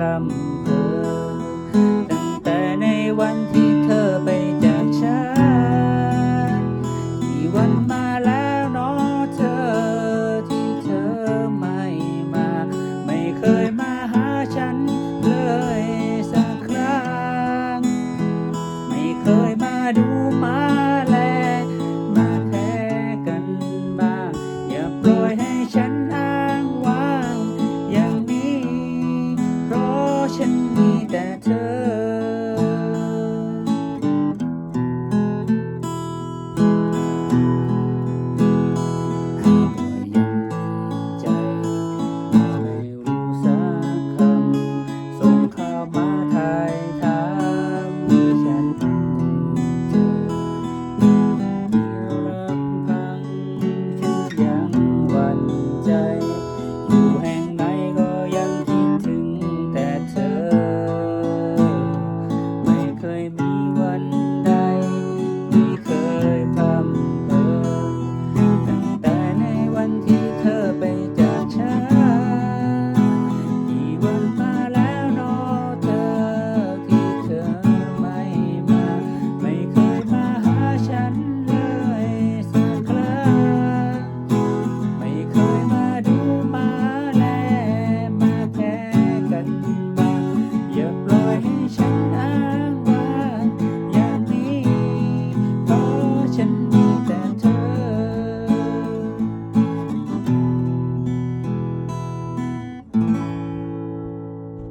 ร่ำเพ้อตั้งแต่ในวันที่เธอไปจากฉันกี่วันมาแล้วนาะเธอที่เธอไม่มา ไม่เคยมาหาฉันเลยสักครั้ง ไม่เคยมาดู